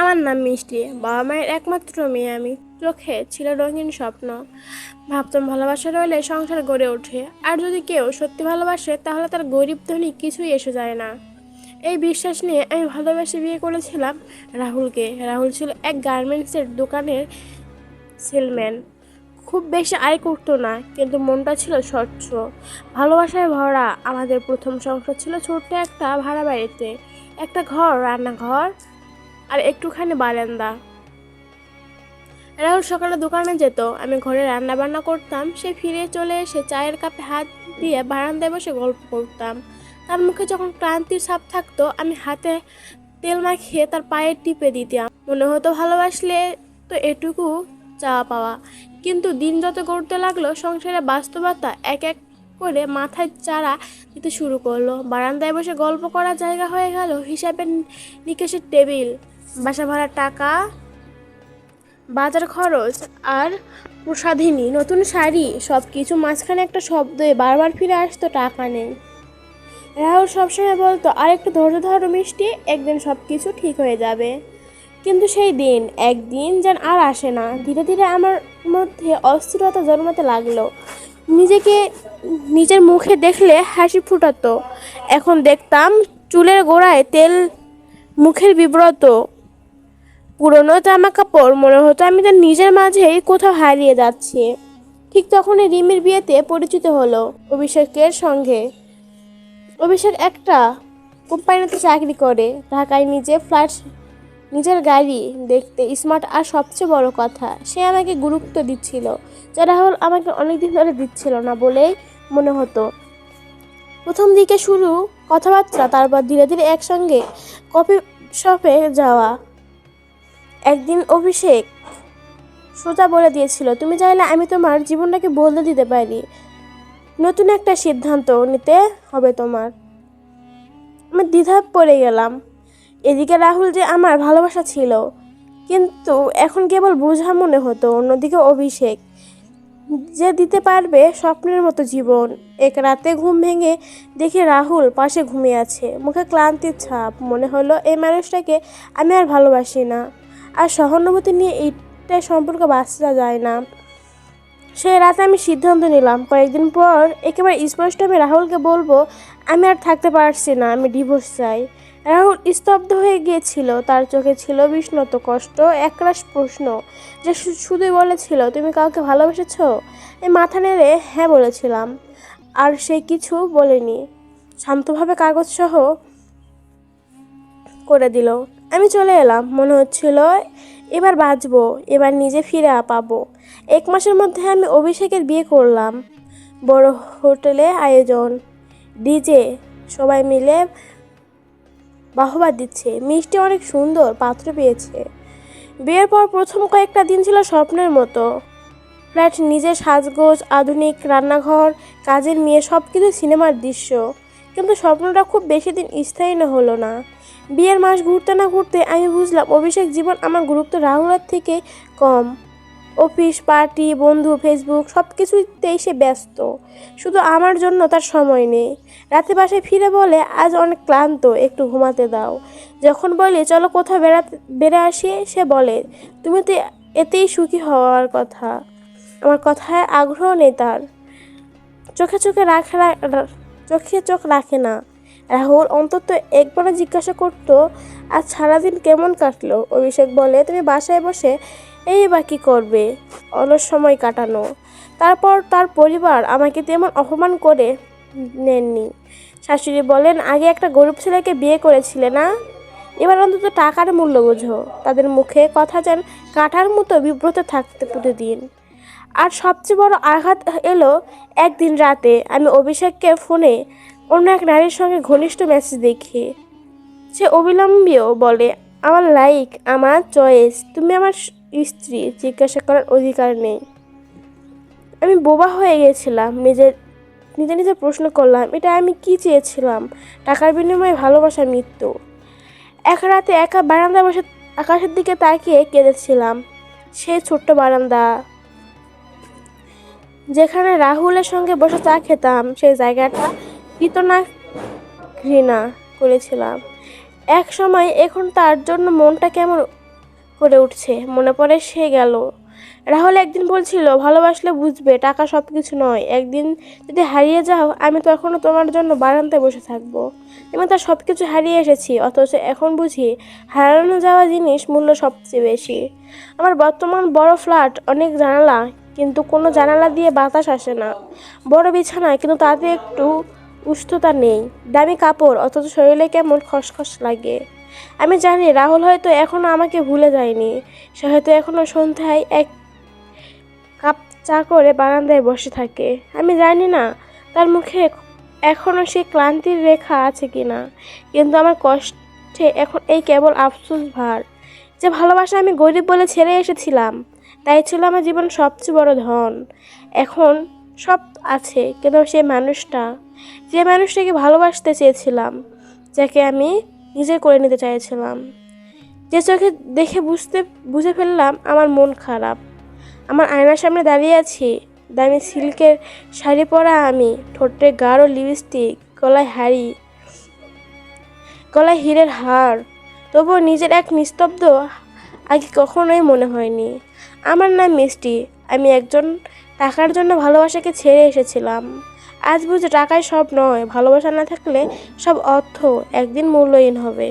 আমার নাম মিষ্টি, বাবা মায়ের একমাত্র মেয়ে আমি। চোখে ছিল রঙিন স্বপ্ন। ভাবতাম ভালোবাসা রইলে সংসার গড়ে ওঠে। আর যদি কেউ সত্যি ভালোবাসে, তাহলে তার গরিব ধনী কিছুই এসে যায় না। এই বিশ্বাস নিয়ে আমি ভালোবেসে বিয়ে করেছিলাম রাহুলকে। রাহুল ছিল এক গার্মেন্টসের দোকানের সেলম্যান খুব বেশি আয় করতো না, কিন্তু মনটা ছিল স্বচ্ছ। ভালোবাসায় ভরা আমাদের প্রথম সংসার ছিল ছোট্ট একটা ভাড়া বাড়িতে। একটা ঘর, রান্নাঘর আর একটুখানি বারান্দা। রাহুল সকালে দোকানে যেত, আমি ঘরে রান্না বান্না করতাম, সে ফিরে চলে এসে চায়ের কাপে হাত দিয়ে বারান্দায় বসে গল্প করতাম। তার মুখে যখন ক্লান্তির ছাপ থাকতো, আমি হাতে তেল মাখিয়ে তার পায়ে টিপে দিতাম। মনে হতো ভালোবাসলে তো এটুকু চাওয়া পাওয়া। কিন্তু দিন যত গড়তে লাগল সংসারে বাস্তবতা এক এক করে মাথায় চারা দিতে শুরু করল। বারান্দায় বসে গল্প করার জায়গা হয়ে গেল হিসাবে নিকেশের টেবিল। বাসা ভাড়ার টাকা, বাজার খরচ আর প্রসাধিনী, নতুন শাড়ি সব কিছু মাঝখানে একটা শব্দে বারবার ফিরে আসতো টাকা নেই। রাহুল সবসময় বলতো, আর একটু ধৈর্য ধরো মিষ্টি, একদিন সব কিছু ঠিক হয়ে যাবে। কিন্তু সেই দিন, একদিন যেন আর আসে না। ধীরে ধীরে আমার মধ্যে অস্থিরতা জন্মাতে লাগল। নিজেকে, নিজের মুখে দেখলে হাসি ফুটাতো। এখন দেখতাম চুলের গোড়ায় তেল, মুখের বিব্রত। পুরনো জামা কাপড় মনে হতো আমি তার নিজের মাঝেই কোথাও হারিয়ে যাচ্ছি। ঠিক তখনই রিমির বিয়েতে পরিচিত হলো অভিষেকের সঙ্গে। অভিষেক একটা কোম্পানিতে চাকরি করে, ঢাকায় নিজে ফ্ল্যাট, নিজের গাড়ি দেখতে স্মার্ট আর সবচেয়ে বড় কথা, সে আমাকে গুরুত্ব দিচ্ছিল। যা রাহুল আমাকে অনেকদিন ধরে দিচ্ছিল না বলেই মনে হতো। প্রথম দিকে শুরু কথাবার্তা, তারপর ধীরে ধীরে একসঙ্গে কফি শপে যাওয়া। একদিন অভিষেক সোজা বলে দিয়েছিল, তুমি চাইলে আমি তোমার জীবনটাকে বদলে দিতে পারি নতুন একটা সিদ্ধান্ত নিতে হবে তোমার। আমি দ্বিধা পড়ে গেলাম। এদিকে রাহুল যে আমার ভালোবাসা ছিল, কিন্তু এখন কেবল বোঝা মনে হতো অন্যদিকে অভিষেক যে দিতে পারবে স্বপ্নের মতো জীবন। এক রাতে ঘুম ভেঙে দেখি রাহুল পাশে ঘুমিয়ে আছে। মুখে ক্লান্তির ছাপ। মনে হলো, এই মানুষটাকে আমি আর ভালোবাসি না। আর সহানুভূতি নিয়ে এইটাই সম্পর্ক বাঁচা যায় না। সেই রাতে আমি সিদ্ধান্ত নিলাম। কয়েকদিন পর একেবারে স্পষ্ট আমি রাহুলকে বলব, আমি আর থাকতে পারছি না, আমি ডিভোর্স চাই। রাহুল স্তব্ধ হয়ে গিয়েছিল। তার চোখে ছিল বিষ্ণত কষ্ট, একরাশ প্রশ্ন, যে শুধুই বলেছিল, তুমি কাউকে ভালোবেসেছ? এই মাথা নেড়ে হ্যাঁ বলেছিলাম। আর সে কিছু বলেনি। শান্তভাবে কাগজ সহ করে দিল। আমি চলে এলাম। মনে হচ্ছিল, এবার বাঁচবো, এবার নিজে ফিরে পাবো। এক মাসের মধ্যে আমি অভিষেকের বিয়ে করলাম। বড় হোটেলে আয়োজন। ডিজে, সবাই মিলে বাহবা দিচ্ছে। মিষ্টি অনেক সুন্দর, পাত্র পেয়েছে। বিয়ের পর প্রথম কয়েকটা দিন ছিল স্বপ্নের মতো। ফ্ল্যাট, নিজের সাজগোজ, আধুনিক রান্নাঘর, কাজের মেয়ে সব কিছু সিনেমার দৃশ্য। কিন্তু স্বপ্নটা খুব বেশি দিন স্থায়ী হলো না। বিয়ের মাস ঘুরতে না ঘুরতে আমি বুঝলাম অভিষেক জীবন আমার গুরুত্ব রাহুলের থেকে কম। অফিস, পার্টি, বন্ধু, ফেসবুক সব কিছুতেই সে ব্যস্ত। শুধু আমার জন্য তার সময় নেই। রাতে বাসায় ফিরে বলে, আজ অনেক ক্লান্ত, একটু ঘুমাতে দাও। যখন বলি, চলো কোথাও বেড়াতে, বেড়ে আসি, সে বলে, তুমি তো এতেই সুখী হওয়ার কথা। আমার কথায় আগ্রহ নেই তার। চোখে চোখে রাখে চোখে চোখ রাখে না। রাহুল অন্তত একবারও জিজ্ঞাসা করতো, আজ সারাদিন কেমন কাটলো? অভিষেক বলে, তুমি বাসায় বসে এই বা কী করবে? অলস সময় কাটানো। তারপর তার পরিবার আমাকে তেমন অপমান করে নেননি। শাশুড়ি বলেন, আগে একটা গরিব ছেলেকে বিয়ে করেছিলে না? এবার অন্তত টাকার মূল্য বোঝো। তাদের মুখে কথা যেন কাঁঠার মতো বিব্রত থাকতে প্রতিদিন। আর সবচেয়ে বড় আঘাত এলো একদিন রাতে। আমি অভিষেককে ফোনে অন্য এক নারীর সঙ্গে ঘনিষ্ঠ মেসেজ দেখে। সে অবিলম্বেও বলে, আমার লাইক আমার চয়েস তুমি আমার স্ত্রী, জিজ্ঞাসা করার অধিকার নেই। আমি বোবা হয়ে গেছিলাম নিজের নিজে নিজে প্রশ্ন করলাম, এটা আমি কি চেয়েছিলাম? টাকার বিনিময়ে ভালোবাসা, মৃত্যু। এক রাতে একা বারান্দায় বসে আকাশের দিকে তাকিয়ে কেঁদেছিলাম সেই ছোট্ট বারান্দা। যেখানে রাহুলের সঙ্গে বসে চা খেতাম সেই জায়গাটা না ঘৃণা করেছিলাম। এক সময় এখন তার জন্য মনটা কেমন করে উঠছে, মনে পড়ে সে গেল। রাহুল একদিন বলছিল, ভালোবাসলে বুঝবে, টাকা সব কিছু নয়। একদিন যদি হারিয়ে যাও, আমি তো এখনও তোমার জন্য বারান্দায় বসে থাকব। আমি তার সব কিছু হারিয়ে এসেছি, অথচ এখন বুঝি হারানো যাওয়া জিনিস মূল্য সবচেয়ে বেশি। আমার বর্তমান বড় ফ্ল্যাট, অনেক জানালা, কিন্তু কোনো জানালা দিয়ে বাতাস আসে না। বড় বিছানা কিন্তু তাতে একটু উষ্ণতা নেই, দামি কাপড়, অথচ শরীরে কেমন খসখস লাগে। আমি জানি রাহুল হয়তো এখনও আমাকে ভুলে যায়নি, সে হয়তো এখনও সন্ধ্যায় এক কাপ চা করে বারান্দায় বসে থাকে। আমি জানি না তার মুখে এখনও সেই ক্লান্তির রেখা আছে কি না কিন্তু আমার কষ্টে এখন এই কেবল আফসোস ভার। যে ভালোবাসা আমি গরিব বলে ছেড়ে এসেছিলাম, তাই ছিল আমার জীবন সবচেয়ে বড় ধন। এখন সব আছে কিন্তু সেই মানুষটা। যে মানুষটাকে ভালোবাসতে চেয়েছিলাম, যাকে আমি নিজে করে নিতে চাইছিলাম। যে চোখে দেখে বুঝতে, বুঝে ফেললাম আমার মন খারাপ। আমার আয়নার সামনে দাঁড়িয়ে আছি, দামি সিল্কের শাড়ি পরা আমি, ঠোঁটে গাঢ় লিপস্টিক, গলায় হাড়ি, গলায় হীরের হার। তবুও নিজের এক নিস্তব্ধ আগে কখনোই মনে হয়নি। আমার নাম মিষ্টি আমি একজন টাকার জন্য ভালোবাসাকে ছেড়ে এসেছিলাম। আজ বুঝে টাকায় সব নয়, ভালোবাসা না থাকলে সব অর্থ একদিন মূল্যহীন হবে।